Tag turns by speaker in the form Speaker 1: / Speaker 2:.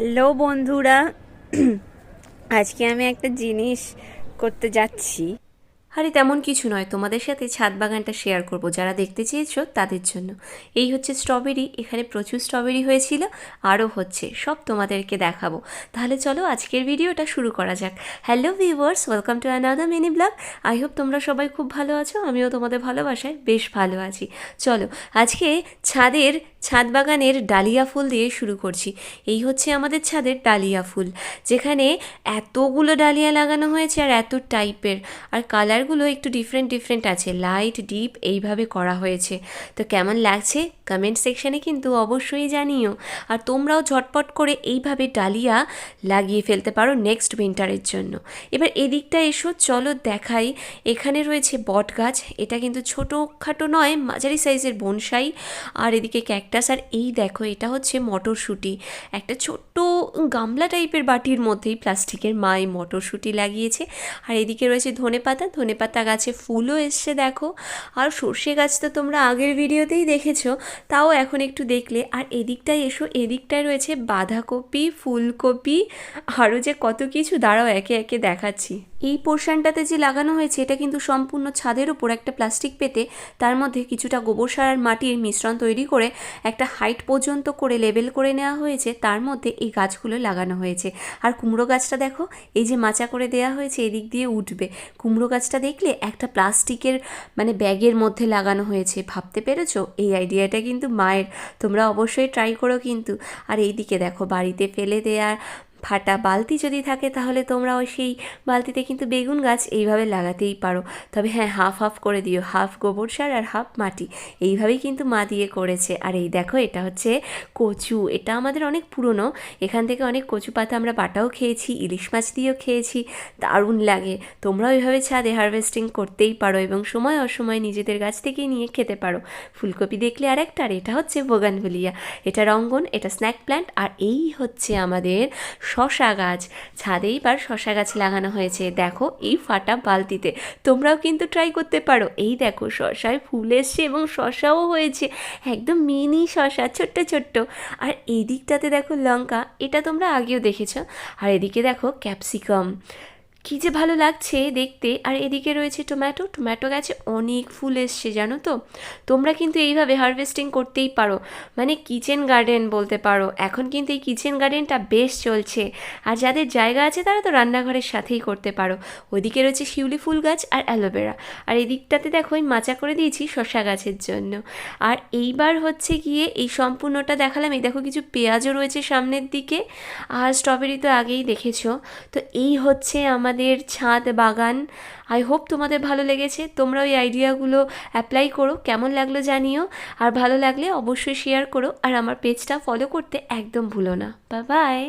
Speaker 1: Hello বন্ধুরা, আজকে আমি একটা জিনিস করতে যাচ্ছি। আরে তেমন কিছু নয়, তোমাদের সাথে ছাদ বাগানটা শেয়ার করব, যারা দেখতে চেয়েছো তাদের জন্য। এই হচ্ছে স্ট্রবেরি এখানে প্রচুর স্ট্রবেরি হয়েছিল, আরও হচ্ছে, সব তোমাদেরকে দেখাবো। তাহলে চলো আজকের ভিডিওটা শুরু করা যাক। Hello viewers welcome to another mini blog I hope তোমরা সবাই খুব ভালো আছো, আমিও তোমাদের ভালোবাসায় বেশ ভালো আছি। চলো, আজকে ছাদের ছাদ বাগানের ডালিয়া ফুল দিয়ে শুরু করছি। এই হচ্ছে আমাদের ছাদের ডালিয়া ফুল, যেখানে এতগুলো ডালিয়া লাগানো হয়েছে আর এত টাইপের, আর কালারগুলো একটু ডিফারেন্ট ডিফারেন্ট আছে। লাইট ডিপ এইভাবে করা হয়েছে। তো কেমন লাগছে? কমেন্ট সেকশানে কিন্তু অবশ্যই জানিও। আর তোমরাও ঝটপট করে এইভাবে ডালিয়া লাগিয়ে ফেলতে পারো নেক্সট উইন্টারের জন্য। এবার এদিকটা এসো, চলো দেখাই। এখানে রয়েছে বট গাছ এটা কিন্তু ছোটোখাটো নয়, মাঝারি সাইজের বনসাই আর এদিকে ক্যাকটাস আর এই দেখো, এটা হচ্ছে মটরশুঁটি। একটা ছোট্ট গামলা টাইপের বাটির মধ্যেই প্লাস্টিকের মা এই মটরশুঁটি লাগিয়েছে। আর এদিকে রয়েছে ধনেপাতা। ধনেপাতা গাছে ফুলও এসছে, দেখো। আর সর্ষে গাছ তো তোমরা আগের ভিডিওতেই দেখেছ, তাও এখন একটু দেখলে। আর এদিকটায় এসো, এদিকটায় রয়েছে বাঁধাকপি, ফুলকপি, আরও যে কত কিছু, দাঁড়াও, একে একে দেখাচ্ছি। এই পোর্শনটাতে যে লাগানো হয়েছে, এটা কিন্তু সম্পূর্ণ ছাদের উপর একটা প্লাস্টিক পেতে তার মধ্যে কিছুটা গোবর সার আর মাটির মিশ্রণ তৈরি করে একটা হাইট পর্যন্ত করে লেবেল করে নেওয়া হয়েছে। তার মধ্যে এই গাছগুলো লাগানো হয়েছে। আর কুমড়ো গাছটা দেখো, এই যে মাচা করে দেওয়া হয়েছে, এদিক দিয়ে উঠবে। কুমড়ো গাছটা দেখলে একটা প্লাস্টিকের মানে ব্যাগের মধ্যে লাগানো হয়েছে। ভাবতে পেরেছ? এই আইডিয়াটা কিন্তু মায়ের। তোমরা অবশ্যই ট্রাই করো কিন্তু। আর এইদিকে দেখো, বাড়িতে ফেলে দেওয়ার ফাটা বালতি যদি থাকে তাহলে তোমরা ওই সেই বালতিতে কিন্তু বেগুন গাছ এইভাবে লাগাতেই পারো। তবে হ্যাঁ হাফ হাফ করে দিও হাফ গোবর সার আর হাফ মাটি। এইভাবেই কিন্তু মা দিয়ে করেছে। আর এই দেখো, এটা হচ্ছে কচু। এটা আমাদের অনেক পুরনো। এখান থেকে অনেক কচু পাতা আমরা বাটাও খেয়েছি, ইলিশ মাছ দিয়েও খেয়েছি। দারুণ লাগে। তোমরা ওইভাবে ছাদে হারভেস্টিং করতেই পারো এবং সময় অসময় নিজেদের গাছ থেকেই নিয়ে খেতে পারো। ফুলকপি দেখলে আর একটা আর এটা হচ্ছে বোগানভুলিয়া এটা রঙ্গন, এটা স্ন্যাক প্ল্যান্ট আর এই হচ্ছে আমাদের শশা গাছ। ছাদেই বার শশা গাছ লাগানো হয়েছে। দেখো, এই ফাটা বালতিতে। তোমরাও কিন্তু ট্রাই করতে পারো। এই দেখো, শশায় ফুল এসছে এবং শশাও হয়েছে। একদম মিনি শশা, ছোট্ট ছোট্ট। আর এই দিকটাতে দেখো লঙ্কা, এটা তোমরা আগেও দেখেছ। আর এদিকে দেখো ক্যাপসিকাম। কী যে ভালো লাগছে দেখতে। আর এদিকে রয়েছে টমেটো। টমেটো গাছে অনেক ফুল এসছে, জানো তো? তোমরা কিন্তু এইভাবে হারভেস্টিং করতেই পারো। মানে কিচেন গার্ডেন বলতে পারো। এখন কিন্তু এই কিচেন গার্ডেনটা বেশ চলছে। আর যাদের জায়গা আছে, তারা তো রান্নাঘরের সাথেই করতে পারো। ওইদিকে রয়েছে শিউলি ফুল গাছ আর অ্যালোভেরা আর এদিকটাতে দেখো আমি মাচা করে দিয়েছি শশা গাছের জন্য। আর এইবার হচ্ছে গিয়ে এই সম্পূর্ণটা দেখালাম। এই দেখো কিছু পেঁয়াজও রয়েছে সামনের দিকে। আর স্ট্রবেরি তো আগেই দেখেছ। তো এই হচ্ছে আমাদের ছাদ বাগান আই হোপ তোমাদের ভালো লেগেছে। তোমরা ওই আইডিয়াগুলো অ্যাপ্লাই করো, কেমন লাগল জানিও। আর ভালো লাগলে অবশ্যই শেয়ার করো। আর আমার পেজটা ফলো করতে একদম ভুলো না। বা বাই